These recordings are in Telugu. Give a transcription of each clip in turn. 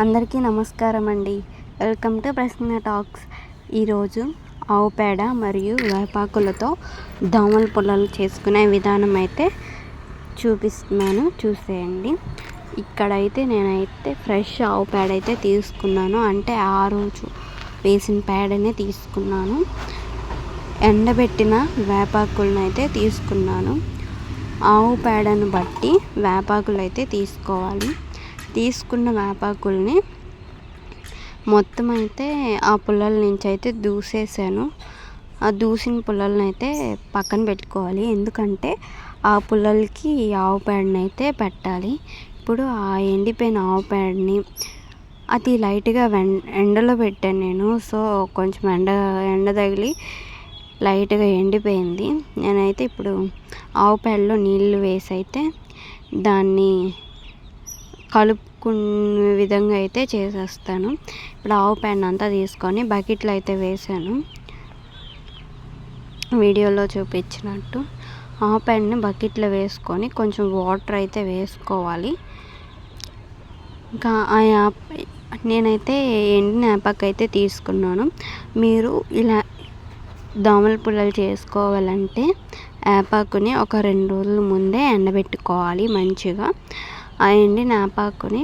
అందరికీ నమస్కారం అండి వెల్కమ్ టు ప్రశ్న టాక్స్. ఈరోజు ఆవు పేడ మరియు వేపాకులతో దోమల పుల్లలు చేసుకునే విధానం అయితే చూపిస్తున్నాను చూసేయండి. ఇక్కడైతే నేనైతే ఫ్రెష్ ఆవు పేడ అయితే తీసుకున్నాను. అంటే ఆ రోజు వేసిన పేడనే తీసుకున్నాను. ఎండబెట్టిన వేపాకులను అయితే తీసుకున్నాను. ఆవు పేడను బట్టి వేపాకులు అయితే తీసుకోవాలి. తీసుకున్న వేపాకుల్ని మొత్తం అయితే ఆ పుల్లల నుంచి అయితే దూసేసాను. ఆ దూసిన పుల్లలను అయితే పక్కన పెట్టుకోవాలి. ఎందుకంటే ఆ పుల్లలకి ఆవు పేడని అయితే పెట్టాలి. ఇప్పుడు ఆ ఎండిపోయిన ఆవు పేడని అది లైట్గా ఎండలో పెట్టాను నేను. సో కొంచెం ఎండ ఎండ తగిలి లైట్గా ఎండిపోయింది. నేనైతే ఇప్పుడు ఆవు పేడలో నీళ్ళు వేసి అయితే దాన్ని కలుపుకునే విధంగా అయితే చేసేస్తాను. ఇప్పుడు ఆవు పెన్ అంతా తీసుకొని బకెట్లో అయితే వేసాను. వీడియోలో చూపించినట్టు ఆవు పెన్ని బకెట్లో వేసుకొని కొంచెం వాటర్ అయితే వేసుకోవాలి. ఇంకా ఆ యాప్ నేనైతే ఎండిన యాపాక్ అయితే తీసుకున్నాను. మీరు ఇలా దోమల పుల్లలు చేసుకోవాలంటే యాపాకుని ఒక రెండు రోజుల ముందే ఎండబెట్టుకోవాలి మంచిగా. ఆ ఎండిన వేపాకుని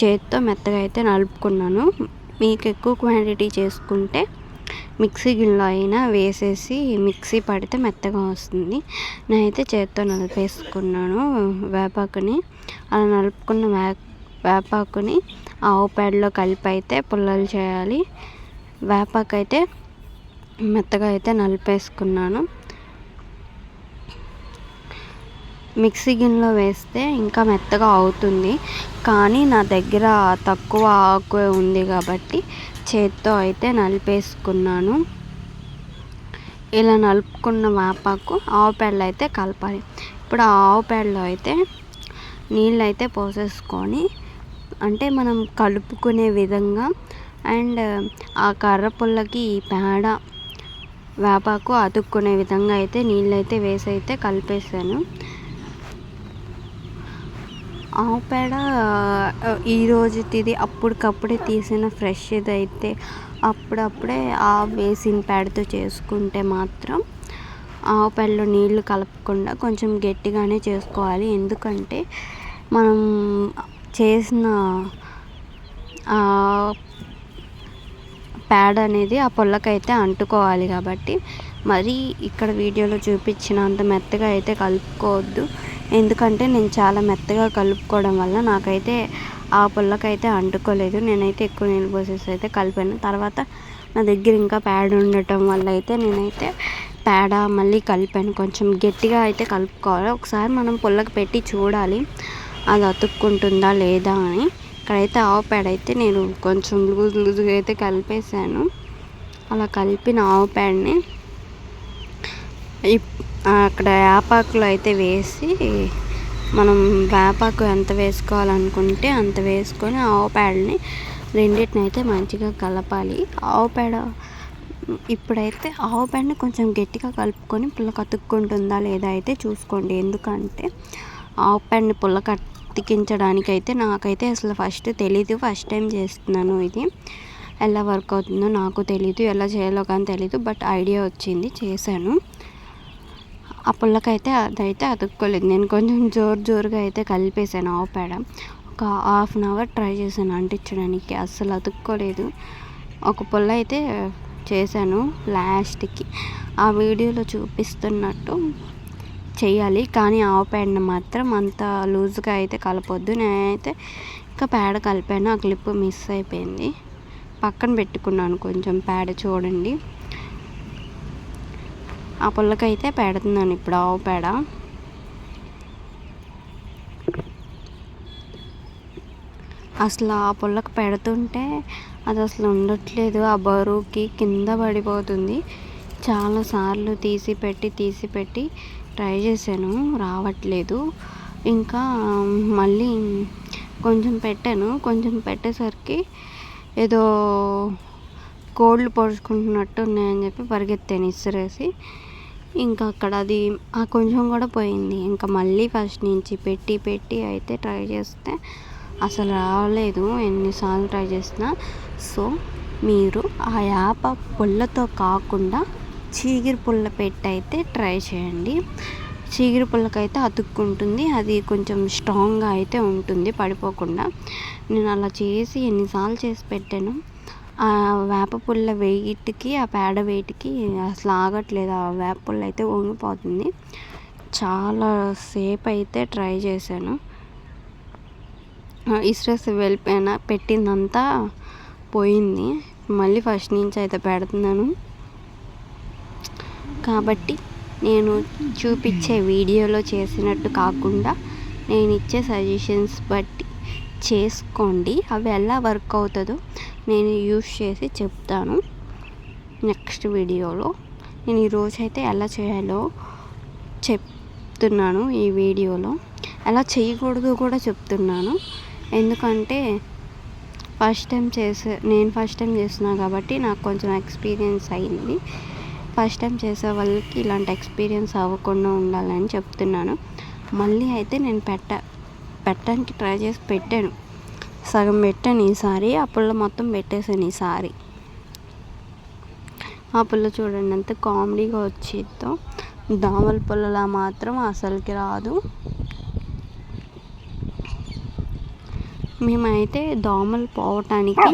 చేతితో మెత్తగా అయితే నలుపుకున్నాను. మీకు ఎక్కువ క్వాంటిటీ చేసుకుంటే మిక్సీ గిన్నెలో అయినా వేసేసి మిక్సీ పడితే మెత్తగా వస్తుంది. నేనైతే చేతితో నలిపేసుకున్నాను వేపాకుని. అలా నలుపుకున్న వే వేపాకుని ఆవు పేడలో కలిపి అయితే పుల్లలు చేయాలి. వేపాకు అయితే మెత్తగా అయితే నలిపేసుకున్నాను. మిక్సీ గిన్నెలో వేస్తే ఇంకా మెత్తగా అవుతుంది. కానీ నా దగ్గర తక్కువ ఆకు ఉంది కాబట్టి చేత్తో అయితే నలిపేసుకున్నాను. ఇలా నలుపుకున్న వేపాకు ఆవు పేడలో అయితే కలపాలి. ఇప్పుడు ఆ ఆవు పేడలో అయితే నీళ్ళు అయితే పోసేసుకొని అంటే మనం కలుపుకునే విధంగా అండ్ ఆ కర్ర పుల్లకి ఈ పేడ వేపాకు అతుక్కునే విధంగా అయితే నీళ్ళు అయితే వేసి అయితే కలిపేసాను. ఆవు పేడ ఈ రోజుది అప్పటికప్పుడే తీసిన ఫ్రెష్ అయితే అప్పుడప్పుడే ఆ వేసిన పేడతో చేసుకుంటే మాత్రం ఆవు పేడలో నీళ్ళు కలపకుండా కొంచెం గట్టిగానే చేసుకోవాలి. ఎందుకంటే మనం చేసిన పేడ అనేది ఆ పొల్లకైతే అంటుకోవాలి కాబట్టి మరీ ఇక్కడ వీడియోలో చూపించినంత మెత్తగా అయితే కలుపుకోవద్దు. ఎందుకంటే నేను చాలా మెత్తగా కలుపుకోవడం వల్ల నాకైతే ఆ పుల్లకైతే అంటుకోలేదు. నేనైతే ఎక్కువ నీళ్ళు పోసేసి అయితే కలిపాను. తర్వాత నా దగ్గర ఇంకా పేడ ఉండటం వల్ల అయితే నేనైతే పేడ మళ్ళీ కలిపాను. కొంచెం గట్టిగా అయితే కలుపుకోవాలి. ఒకసారి మనం పుల్లకి పెట్టి చూడాలి. అది అతుక్కుంటుందా లేదా అని. ఇక్కడైతే ఆవు పేడ అయితే నేను కొంచెం లూజ్ లూజ్గా అయితే కలిపేసాను అలా కలిపిన ఆవు పేడని అక్కడ వేపాకులు అయితే వేసి మనం వేపాకు ఎంత వేసుకోవాలనుకుంటే అంత వేసుకొని ఆవు పేడని రెండింటిని అయితే మంచిగా కలపాలి. ఆవు పేడ ఇప్పుడైతే ఆవు పేడని కొంచెం గట్టిగా కలుపుకొని పుల్ల కతుక్కుంటుందా లేదా అయితే చూసుకోండి. ఎందుకంటే ఆవు పేడని పుల్ల కత్తికించడానికి అయితే నాకైతే అసలు ఫస్ట్ తెలీదు. ఫస్ట్ టైం చేస్తున్నాను ఇది. ఎలా వర్క్ అవుతుందో నాకు తెలీదు ఎలా చేయాలో కానీ తెలీదు బట్ ఐడియా వచ్చింది చేశాను. ఆ పుల్లకైతే అదైతే అతుక్కోలేదు. నేను కొంచెం జోరు జోరుగా అయితే కలిపేసాను ఆవు పేడ. ఒక హాఫ్ అన్ అవర్ ట్రై చేశాను అంటించడానికి. అస్సలు అతుక్కోలేదు. ఒక పుల్ల అయితే చేశాను లాస్ట్కి. ఆ వీడియోలో చూపిస్తున్నట్టు చేయాలి కానీ ఆవు పేడని మాత్రం అంత లూజ్గా అయితే కలపొద్దు. నేనైతే ఇంకా పేడ కలిపాను. ఆ క్లిప్ మిస్ అయిపోయింది. పక్కన పెట్టుకున్నాను కొంచెం. పేడ చూడండి. ఆ పుల్లకైతే పెడుతున్నాను ఇప్పుడు ఆవు పేడ. అసలు ఆ పుల్లకి పెడుతుంటే అది అసలు ఉండట్లేదు. ఆ బరువుకి కింద పడిపోతుంది. చాలాసార్లు తీసి పెట్టి తీసి పెట్టి ట్రై చేశాను. రావట్లేదు. ఇంకా మళ్ళీ కొంచెం పెట్టాను. కొంచెం పెట్టేసరికి ఏదో కోళ్ళు పొడుచుకుంటున్నట్టు ఉన్నాయని చెప్పి పరిగెత్తాను ఇసిరేసి. ఇంకా అక్కడ అది ఆ కొంచెం కూడా పోయింది. ఇంకా మళ్ళీ ఫస్ట్ నుంచి పెట్టి పెట్టి అయితే ట్రై చేస్తే అసలు రాలేదు. ఎన్నిసార్లు ట్రై చేసినా. సో మీరు ఆ యాప పుల్లతో కాకుండా చీగిరి పుల్ల పెట్టి అయితే ట్రై చేయండి. చీగిరి పుల్లకైతే అతుక్కుంటుంది. అది కొంచెం స్ట్రాంగ్గా అయితే ఉంటుంది. పడిపోకుండా. నేను అలా చేసి ఎన్నిసార్లు చేసి పెట్టాను. వేప పుల్ల వెయిట్కి ఆ పేడ వెయిట్కి అసలు ఆగట్లేదు. ఆ వేప పుల్ల అయితే వంగిపోతుంది. చాలా సేపు అయితే ట్రై చేశాను. ఇస్రెస్ వెళ్ళిపోయిన పెట్టిందంతా పోయింది. మళ్ళీ ఫస్ట్ నుంచి అయితే పెడుతున్నాను. కాబట్టి నేను చూపించే వీడియోలో చేసినట్టు కాకుండా నేను ఇచ్చే సజెషన్స్ బట్టి చేసుకోండి. అవి ఎలా వర్క్ అవుతుందో నేను యూస్ చేసి చెప్తాను నెక్స్ట్ వీడియోలో. నేను ఈరోజు అయితే ఎలా చేయాలో చెప్తున్నాను ఈ వీడియోలో. ఎలా చేయకూడదు కూడా చెప్తున్నాను. ఎందుకంటే ఫస్ట్ టైం చేసే నేను ఫస్ట్ టైం చేస్తున్నాను కాబట్టి నాకు కొంచెం ఎక్స్పీరియన్స్ అయింది. ఫస్ట్ టైం చేసే వాళ్ళకి ఇలాంటి ఎక్స్పీరియన్స్ అవ్వకుండా ఉండాలని చెప్తున్నాను. మళ్ళీ అయితే నేను పెట్ట పెట్టడానికి ట్రై చేసి పెట్టాను. సగం పెట్టాను ఈసారి ఆ పుల్ల మొత్తం పెట్టేశాను ఈసారి ఆ పుల్ల చూడండి ఎంత కామెడీగా వచ్చిద్దో. దోమల పుల్లలా మాత్రం అసలుకి రాదు. మేమైతే దోమలు పోవటానికి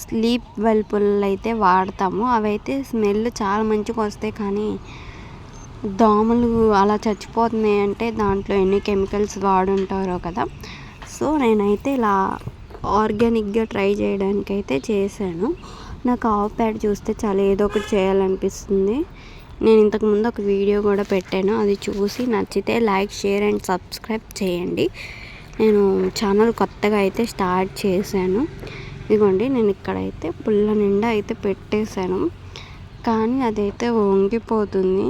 స్లీప్ వెల్ పుల్లలు అయితే వాడతాము. అవైతే స్మెల్ చాలా మంచిగా వస్తాయి కానీ దోమలు అలా చచ్చిపోతున్నాయి అంటే దాంట్లో ఎన్ని కెమికల్స్ వాడుంటారో కదా. సో నేనైతే ఇలా ఆర్గానిక్గా ట్రై చేయడానికి అయితే చేశాను. నాకు ఆవు ప్యాడ్ చూస్తే చాలా ఏదో ఒకటి చేయాలనిపిస్తుంది. నేను ఇంతకుముందు ఒక వీడియో కూడా పెట్టాను. అది చూసి నచ్చితే లైక్ షేర్ అండ్ సబ్స్క్రైబ్ చేయండి. నేను ఛానల్ కొత్తగా అయితే స్టార్ట్ చేశాను. ఇదిగోండి నేను ఇక్కడైతే పుల్ల నిండా అయితే పెట్టేశాను. కానీ అదైతే వంగిపోతుంది.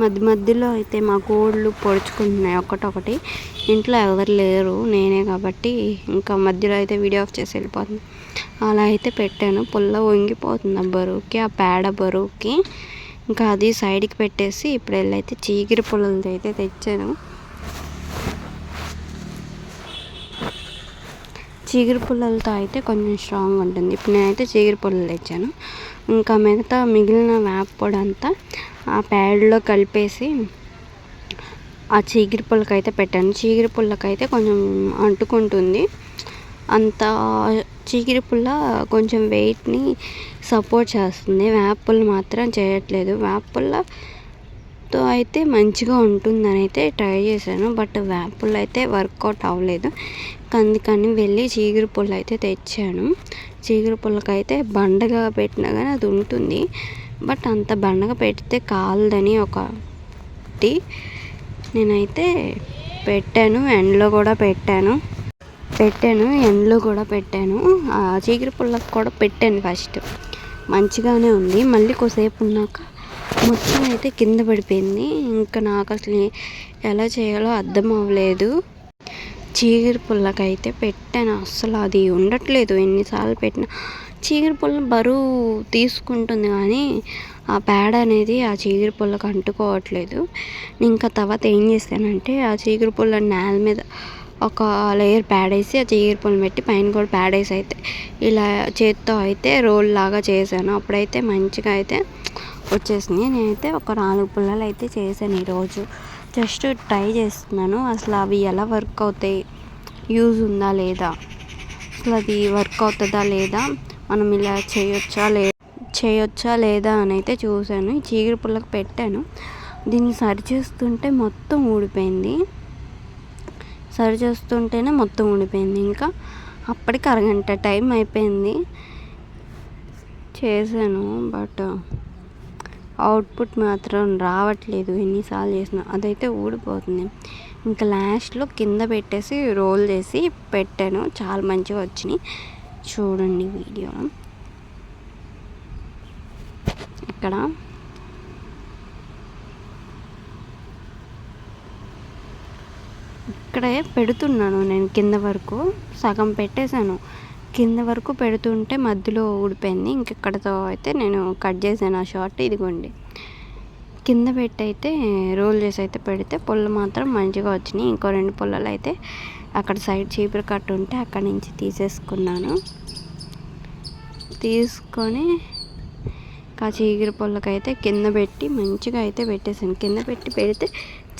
మధ్య మధ్యలో అయితే మా కోళ్ళు పొడుచుకుంటున్నాయి ఒకటొకటి ఇంట్లో ఎవరు లేరు నేనే కాబట్టి ఇంకా మధ్యలో అయితే వీడియో ఆఫ్ చేసి వెళ్ళిపోతుంది. అలా అయితే పెట్టాను. పుల్ల వంగిపోతుంది ఆ బరువుకి ఆ పేడ బరువుకి. ఇంకా అది సైడ్కి పెట్టేసి ఇప్పుడు వెళ్ళైతే చీగిరి పుల్లలది అయితే తెచ్చాను. చీగిరి పుల్లలతో అయితే కొంచెం స్ట్రాంగ్ ఉంటుంది. ఇప్పుడు నేనైతే చీగిరి పుల్లలు తెచ్చాను. ఇంకా మిగతా మిగిలిన వేప పొడి అంతా ఆ ప్యాడ్లో కలిపేసి ఆ చీగిరి పుల్లకైతే పెట్టాను. చీగిరి పుల్లకైతే కొంచెం అంటుకుంటుంది. అంత చీగిరి పుల్ల కొంచెం వెయిట్ని సపోర్ట్ చేస్తుంది. వేపుల్ మాత్రం చేయట్లేదు. వేపపుల్లతో అయితే మంచిగా ఉంటుందని అయితే ట్రై చేశాను. బట్ వేప అయితే వర్కౌట్ అవ్వలేదు. అందుకని వెళ్ళి చీగిరి పుల్ల అయితే తెచ్చాను. చీగిరి పుల్లకైతే బండగా పెట్టినా కానీ అది ఉంటుంది. బట్ అంత బండగా పెడితే కాలదని ఒకటి నేనైతే పెట్టాను ఎండలో కూడా పెట్టాను. పెట్టాను ఎండలో కూడా పెట్టాను. ఆ పుల్లకు కూడా పెట్టాను ఫస్ట్. మంచిగానే ఉంది. మళ్ళీ కొద్దిసేపు ఉన్నాక మొత్తం అయితే కింద పడిపోయింది. ఇంకా నాకు అసలు ఎలా చేయాలో అర్థం అవ్వలేదు. చీకరి పుల్లకైతే పెట్టాను. అస్సలు అది ఉండట్లేదు. ఎన్నిసార్లు పెట్టినా చీగిరి పుల్ల బరువు తీసుకుంటుంది కానీ ఆ పేడ అనేది ఆ చీగిరి పుల్లకు అంటుకోవట్లేదు. ఇంకా తర్వాత ఏం చేశానంటే ఆ చీగిరి పుల్ల నేల మీద ఒక లేయర్ ప్యాడ్ వేసి ఆ చీగిరి పుల్ల పెట్టి పైన కూడా ప్యాడ్ వేసి అయితే ఇలా చేత్తో అయితే రోల్ లాగా చేశాను. అప్పుడైతే మంచిగా అయితే వచ్చేసింది. నేనైతే ఒక నాలుగు పుల్లలు అయితే చేశాను ఈరోజు. జస్ట్ ట్రై చేస్తున్నాను. అసలు అవి ఎలా వర్క్ అవుతాయి? యూజ్ ఉందా లేదా? అసలు అది వర్క్ అవుతుందా లేదా? మనం ఇలా చేయొచ్చా లే చేయొచ్చా లేదా అని అయితే చూశాను. ఈ చీకటి పుల్లకు పెట్టాను. దీన్ని సరి చేస్తుంటే మొత్తం ఊడిపోయింది. సరి చేస్తుంటేనే మొత్తం ఊడిపోయింది. ఇంకా అప్పటికి అరగంట టైం అయిపోయింది. చేశాను బట్ అవుట్పుట్ మాత్రం రావట్లేదు. ఎన్నిసార్లు చేసినా అదైతే ఊడిపోతుంది. ఇంకా లాస్ట్లో కింద పెట్టేసి రోల్ చేసి పెట్టాను. చాలా మంచిగా వచ్చినాయి. చూడండి వీడియో. ఇక్కడ. ఇక్కడే పెడుతున్నాను నేను కింద వరకు. సగం పెట్టేశాను. కింద వరకు పెడుతుంటే మధ్యలో ఊడిపోయింది. ఇంకెక్కడతో అయితే నేను కట్ చేశాను ఆ షార్ట్. ఇదిగోండి. కింద పెట్టి అయితే రోల్ చేసి అయితే పెడితే పొల్లు మాత్రం మంచిగా వచ్చినాయి. ఇంకో రెండు పొల్లలు అయితే అక్కడ సైడ్ చీపురు కట్టు ఉంటే అక్కడి నుంచి తీసేసుకున్నాను. తీసుకొని ఆ చీగిరి పుల్లకైతే కింద పెట్టి మంచిగా అయితే పెట్టేసాను కింద పెట్టి పెడితే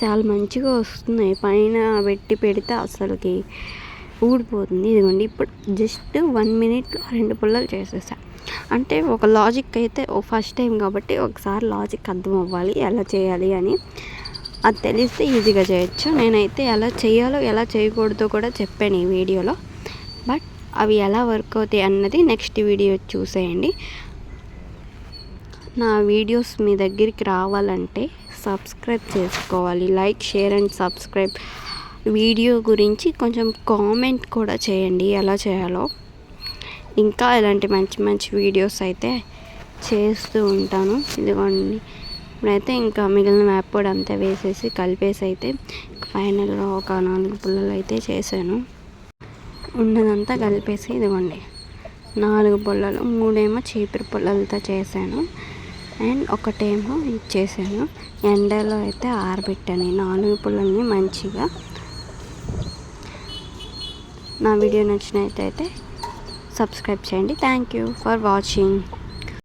చాలా మంచిగా వస్తున్నాయి. పైన పెట్టి పెడితే అసలుకి ఊడిపోతుంది. ఇదిగోండి ఇప్పుడు జస్ట్ వన్ మినిట్లో రెండు పుల్లలు చేసేసా. అంటే ఒక లాజిక్ అయితే ఫస్ట్ టైం కాబట్టి ఒకసారి లాజిక్ అర్థం అవ్వాలి ఎలా చేయాలి అని. అది తెలిస్తే ఈజీగా చేయొచ్చు. నేనైతే ఎలా చేయాలో ఎలా చేయకూడదో కూడా చెప్పాను ఈ వీడియోలో. బట్ అవి ఎలా వర్క్ అవుతాయి అన్నది నెక్స్ట్ వీడియో చూసేయండి. నా వీడియోస్ మీ దగ్గరికి రావాలంటే సబ్స్క్రైబ్ చేసుకోవాలి. Like share and subscribe video గురించి కొంచెం కామెంట్ కూడా చేయండి ఎలా చేయాలో. ఇంకా ఇలాంటి మంచి మంచి వీడియోస్ అయితే చేస్తూ ఉంటాను. ఇదిగోండి. ఇప్పుడైతే ఇంకా మిగిలిన మ్యాప్ కూడా అంతా వేసేసి కలిపేసి అయితే ఫైనల్గా ఒక నాలుగు పుల్లలు అయితే చేశాను. ఉన్నదంతా కలిపేసి ఇదిగోండి. నాలుగు పుల్లలు మూడేమో చీపురు పుల్లలతో చేశాను. అండ్ ఒకటేమో ఇచ్చేసాను. ఎండలో అయితే ఆరబెట్టాను ఈ నాలుగు పుల్లల్ని మంచిగా. నా వీడియో నచ్చినట్టయితే సబ్స్క్రైబ్ చేయండి. Thank you for watching